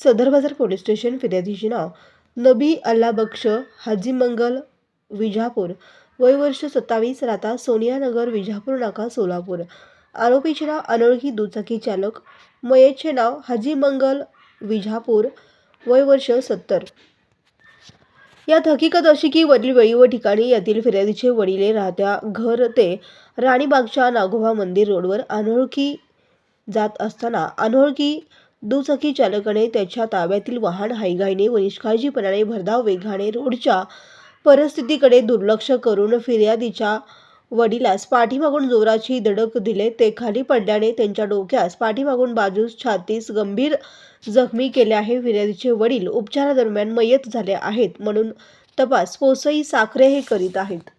सदर Bazar police station फिर्यादीचे नाव नबी अल्लाबक्ष हाजी मंगल विजापूर. वय वर्ष सत्तावीस राहता सोनियानगर विजापूर नाका सोलापूर. आरोपीचे नाव अनोळखी दुचाकी चालक. मयतचे नाव हाजी मंगल विजापूर. वय वर्ष सत्तर. यात हकीकत अशी की वरील वेळी व ठिकाणी यातील फिर्यादीचे वडील राहत्या घर ते राणीबागच्या नागोबा मंदिर रोडवर अनोळखी जात असताना अनोळखी दुचाकी चालकाने त्याच्या ताब्यातील वाहन हायघाईने व निष्काळजीपणाने भरधाव वेगाने रोडच्या परिस्थितीकडे दुर्लक्ष करून फिर्यादीच्या वडिलास पाठीमागून जोराची धडक दिले. ते खाली पडल्याने त्यांच्या डोक्यास पाठीमागून बाजूस छातीस गंभीर जखमी केले आहे. फिर्यादीचे वडील उपचारादरम्यान मयत झाले आहेत म्हणून तपास पोसई साखरे हे करीत आहेत.